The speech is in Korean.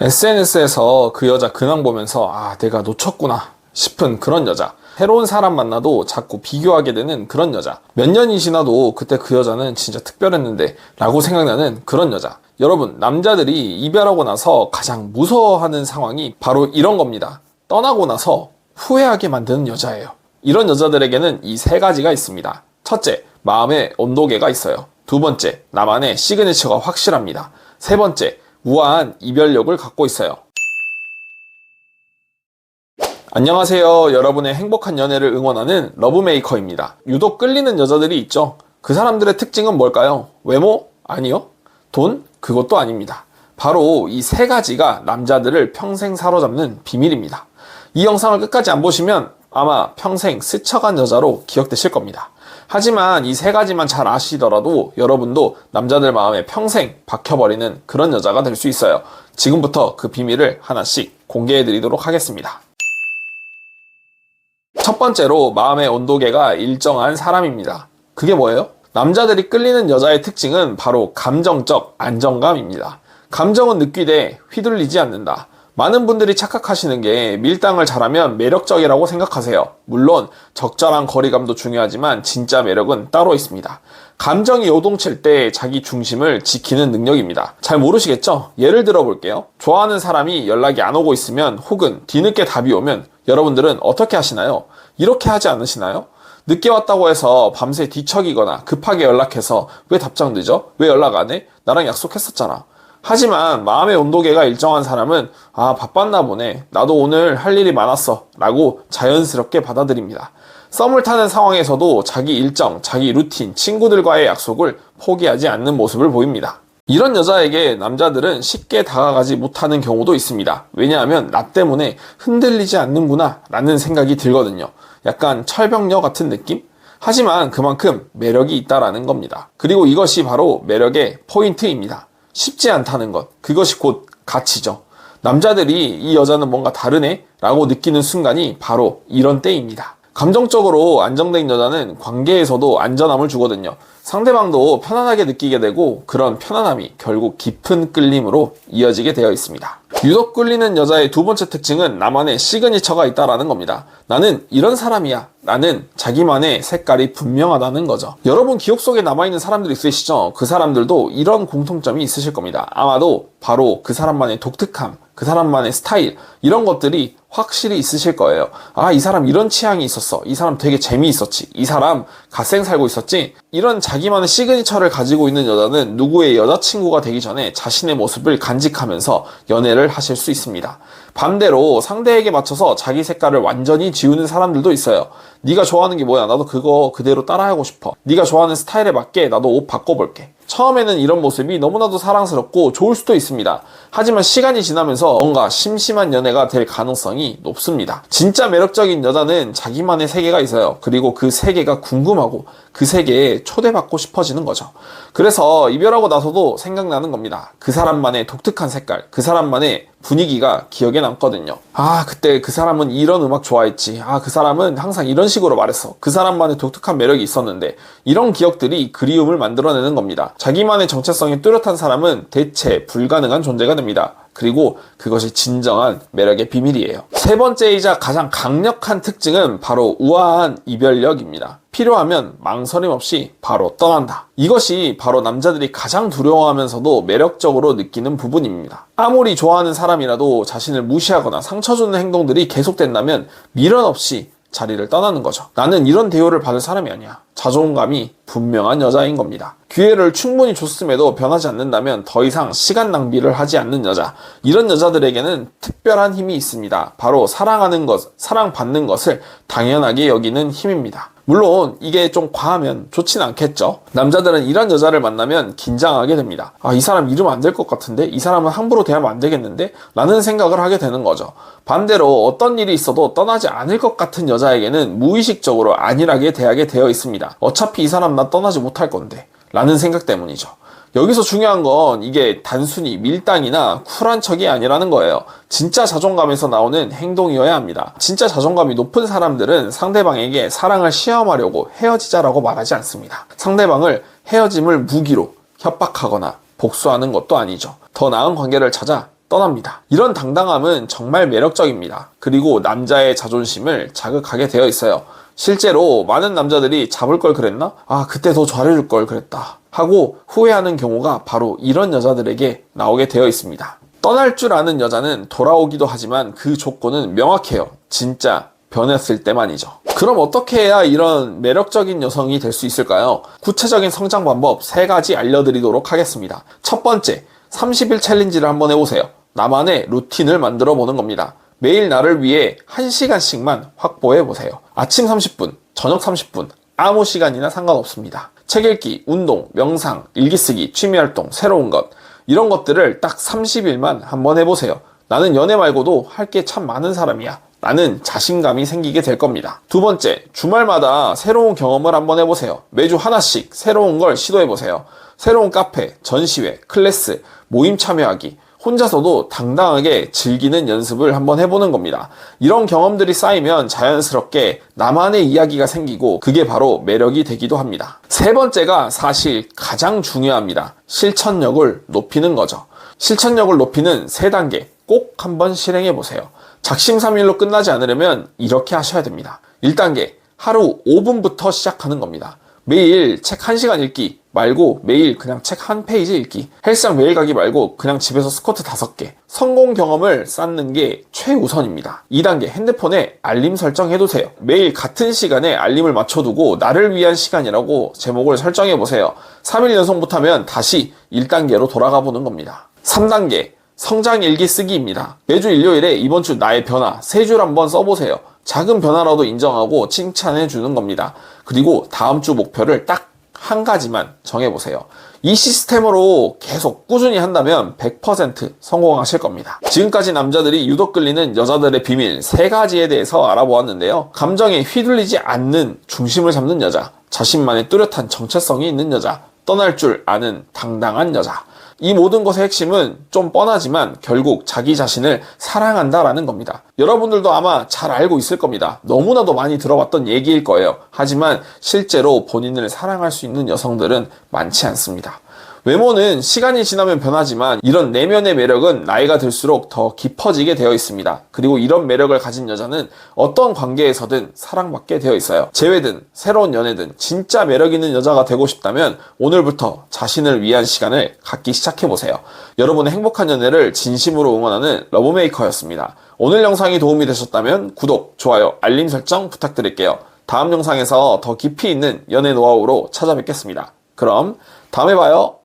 SNS에서 그 여자 근황 보면서 아, 내가 놓쳤구나 싶은 그런 여자. 새로운 사람 만나도 자꾸 비교하게 되는 그런 여자. 몇 년이 지나도 그때 그 여자는 진짜 특별했는데 라고 생각나는 그런 여자. 여러분, 남자들이 이별하고 나서 가장 무서워하는 상황이 바로 이런 겁니다. 떠나고 나서 후회하게 만드는 여자예요. 이런 여자들에게는 이 세 가지가 있습니다. 첫째, 마음의 온도계가 있어요. 두 번째, 나만의 시그니처가 확실합니다. 세 번째, 우아한 이별력을 갖고 있어요. 안녕하세요. 여러분의 행복한 연애를 응원하는 러브메이커입니다. 유독 끌리는 여자들이 있죠. 그 사람들의 특징은 뭘까요? 외모? 아니요. 돈? 그것도 아닙니다. 바로 이 세 가지가 남자들을 평생 사로잡는 비밀입니다. 이 영상을 끝까지 안 보시면 아마 평생 스쳐간 여자로 기억되실 겁니다. 하지만 이 세 가지만 잘 아시더라도 여러분도 남자들 마음에 평생 박혀버리는 그런 여자가 될 수 있어요. 지금부터 그 비밀을 하나씩 공개해 드리도록 하겠습니다. 첫 번째로 마음의 온도계가 일정한 사람입니다. 그게 뭐예요? 남자들이 끌리는 여자의 특징은 바로 감정적 안정감입니다. 감정은 느끼되 휘둘리지 않는다. 많은 분들이 착각하시는 게 밀당을 잘하면 매력적이라고 생각하세요. 물론 적절한 거리감도 중요하지만 진짜 매력은 따로 있습니다. 감정이 요동칠 때 자기 중심을 지키는 능력입니다. 잘 모르시겠죠? 예를 들어 볼게요. 좋아하는 사람이 연락이 안 오고 있으면 혹은 뒤늦게 답이 오면 여러분들은 어떻게 하시나요? 이렇게 하지 않으시나요? 늦게 왔다고 해서 밤새 뒤척이거나 급하게 연락해서 왜 답장 늦어? 왜 연락 안 해? 나랑 약속했었잖아. 하지만 마음의 온도계가 일정한 사람은 아 바빴나 보네. 나도 오늘 할 일이 많았어. 라고 자연스럽게 받아들입니다. 썸을 타는 상황에서도 자기 일정, 자기 루틴, 친구들과의 약속을 포기하지 않는 모습을 보입니다. 이런 여자에게 남자들은 쉽게 다가가지 못하는 경우도 있습니다. 왜냐하면 나 때문에 흔들리지 않는구나. 라는 생각이 들거든요. 약간 철벽녀 같은 느낌? 하지만 그만큼 매력이 있다라는 겁니다. 그리고 이것이 바로 매력의 포인트입니다 쉽지 않다는 것. 그것이 곧 가치죠. 남자들이 이 여자는 뭔가 다르네? 라고 느끼는 순간이 바로 이런 때입니다. 감정적으로 안정된 여자는 관계에서도 안전함을 주거든요. 상대방도 편안하게 느끼게 되고 그런 편안함이 결국 깊은 끌림으로 이어지게 되어 있습니다. 유독 끌리는 여자의 두 번째 특징은 나만의 시그니처가 있다라는 겁니다. 나는 이런 사람이야. 나는 자기만의 색깔이 분명하다는 거죠. 여러분 기억 속에 남아있는 사람들 있으시죠? 그 사람들도 이런 공통점이 있으실 겁니다. 아마도 바로 그 사람만의 독특함, 그 사람만의 스타일, 이런 것들이 확실히 있으실 거예요. 아, 이 사람 이런 취향이 있었어. 이 사람 되게 재미있었지. 이 사람 갓생 살고 있었지. 이런 자기 만의 시그니처를 가지고 있는 여자는 누구의 여자친구가 되기 전에 자신의 모습을 간직하면서 연애를 하실 수 있습니다. 반대로 상대에게 맞춰서 자기 색깔을 완전히 지우는 사람들도 있어요. 네가 좋아하는 게 뭐야? 나도 그거 그대로 따라하고 싶어. 네가 좋아하는 스타일에 맞게 나도 옷 바꿔볼게. 처음에는 이런 모습이 너무나도 사랑스럽고 좋을 수도 있습니다. 하지만 시간이 지나면서 뭔가 심심한 연애가 될 가능성이 높습니다. 진짜 매력적인 여자는 자기만의 세계가 있어요. 그리고 그 세계가 궁금하고 그 세계에 초대받고 싶어지는 거죠. 그래서 이별하고 나서도 생각나는 겁니다. 그 사람만의 독특한 색깔, 그 사람만의 분위기가 기억에 남거든요. 아, 그때 그 사람은 이런 음악 좋아했지. 아, 그 사람은 항상 이런 식으로 말했어. 그 사람만의 독특한 매력이 있었는데, 이런 기억들이 그리움을 만들어내는 겁니다. 자기만의 정체성이 뚜렷한 사람은 대체 불가능한 존재가 됩니다. 그리고 그것이 진정한 매력의 비밀이에요. 세 번째이자 가장 강력한 특징은 바로 우아한 이별력입니다. 필요하면 망설임 없이 바로 떠난다. 이것이 바로 남자들이 가장 두려워하면서도 매력적으로 느끼는 부분입니다. 아무리 좋아하는 사람이라도 자신을 무시하거나 상처 주는 행동들이 계속된다면 미련 없이 자리를 떠나는 거죠. 나는 이런 대우를 받을 사람이 아니야. 자존감이 분명한 여자인 겁니다. 기회를 충분히 줬음에도 변하지 않는다면 더 이상 시간 낭비를 하지 않는 여자. 이런 여자들에게는 특별한 힘이 있습니다. 바로 사랑하는 것, 사랑받는 것을 당연하게 여기는 힘입니다. 물론 이게 좀 과하면 좋진 않겠죠. 남자들은 이런 여자를 만나면 긴장하게 됩니다. 아, 이 사람 이러면 안 될 것 같은데? 이 사람은 함부로 대하면 안 되겠는데? 라는 생각을 하게 되는 거죠. 반대로 어떤 일이 있어도 떠나지 않을 것 같은 여자에게는 무의식적으로 안일하게 대하게 되어 있습니다. 어차피 이 사람 나 떠나지 못할 건데. 라는 생각 때문이죠. 여기서 중요한 건 이게 단순히 밀당이나 쿨한 척이 아니라는 거예요. 진짜 자존감에서 나오는 행동이어야 합니다. 진짜 자존감이 높은 사람들은 상대방에게 사랑을 시험하려고 헤어지자라고 말하지 않습니다. 상대방을 헤어짐을 무기로 협박하거나 복수하는 것도 아니죠. 더 나은 관계를 찾아 떠납니다. 이런 당당함은 정말 매력적입니다. 그리고 남자의 자존심을 자극하게 되어 있어요. 실제로 많은 남자들이 잡을 걸 그랬나? 아, 그때 더 잘해줄 걸 그랬다. 하고 후회하는 경우가 바로 이런 여자들에게 나오게 되어 있습니다. 떠날 줄 아는 여자는 돌아오기도 하지만 그 조건은 명확해요. 진짜 변했을 때만이죠. 그럼 어떻게 해야 이런 매력적인 여성이 될 수 있을까요? 구체적인 성장 방법 세 가지 알려드리도록 하겠습니다. 첫 번째, 30일 챌린지를 한번 해보세요. 나만의 루틴을 만들어 보는 겁니다. 매일 나를 위해 1시간씩만 확보해 보세요. 아침 30분, 저녁 30분, 아무 시간이나 상관없습니다. 책 읽기, 운동, 명상, 일기 쓰기, 취미 활동, 새로운 것, 이런 것들을 딱 30일만 한번 해보세요. 나는 연애 말고도 할 게 참 많은 사람이야. 나는 자신감이 생기게 될 겁니다. 두 번째, 주말마다 새로운 경험을 한번 해보세요. 매주 하나씩 새로운 걸 시도해보세요. 새로운 카페, 전시회, 클래스, 모임 참여하기, 혼자서도 당당하게 즐기는 연습을 한번 해보는 겁니다. 이런 경험들이 쌓이면 자연스럽게 나만의 이야기가 생기고 그게 바로 매력이 되기도 합니다. 세 번째가 사실 가장 중요합니다. 실천력을 높이는 거죠. 실천력을 높이는 세 단계 꼭 한번 실행해 보세요. 작심삼일로 끝나지 않으려면 이렇게 하셔야 됩니다. 1단계 하루 5분부터 시작하는 겁니다. 매일 책 1시간 읽기 말고 매일 그냥 책 한 페이지 읽기. 헬스장 매일 가기 말고 그냥 집에서 스쿼트 5개. 성공 경험을 쌓는 게 최우선입니다. 2단계 핸드폰에 알림 설정해 두세요. 매일 같은 시간에 알림을 맞춰두고 나를 위한 시간이라고 제목을 설정해 보세요. 3일 연속 못하면 다시 1단계로 돌아가 보는 겁니다. 3단계 성장 일기 쓰기입니다. 매주 일요일에 이번 주 나의 변화 세 줄 한번 써보세요. 작은 변화라도 인정하고 칭찬해 주는 겁니다. 그리고 다음 주 목표를 딱 한 가지만 정해보세요. 이 시스템으로 계속 꾸준히 한다면 100% 성공하실 겁니다. 지금까지 남자들이 유독 끌리는 여자들의 비밀 세 가지에 대해서 알아보았는데요. 감정에 휘둘리지 않는 중심을 잡는 여자, 자신만의 뚜렷한 정체성이 있는 여자, 떠날 줄 아는 당당한 여자. 이 모든 것의 핵심은 좀 뻔하지만 결국 자기 자신을 사랑한다라는 겁니다. 여러분들도 아마 잘 알고 있을 겁니다. 너무나도 많이 들어봤던 얘기일 거예요. 하지만 실제로 본인을 사랑할 수 있는 여성들은 많지 않습니다. 외모는 시간이 지나면 변하지만 이런 내면의 매력은 나이가 들수록 더 깊어지게 되어 있습니다. 그리고 이런 매력을 가진 여자는 어떤 관계에서든 사랑받게 되어 있어요. 재회든 새로운 연애든 진짜 매력 있는 여자가 되고 싶다면 오늘부터 자신을 위한 시간을 갖기 시작해 보세요. 여러분의 행복한 연애를 진심으로 응원하는 러브메이커였습니다. 오늘 영상이 도움이 되셨다면 구독, 좋아요, 알림 설정 부탁드릴게요. 다음 영상에서 더 깊이 있는 연애 노하우로 찾아뵙겠습니다. 그럼 다음에 봐요.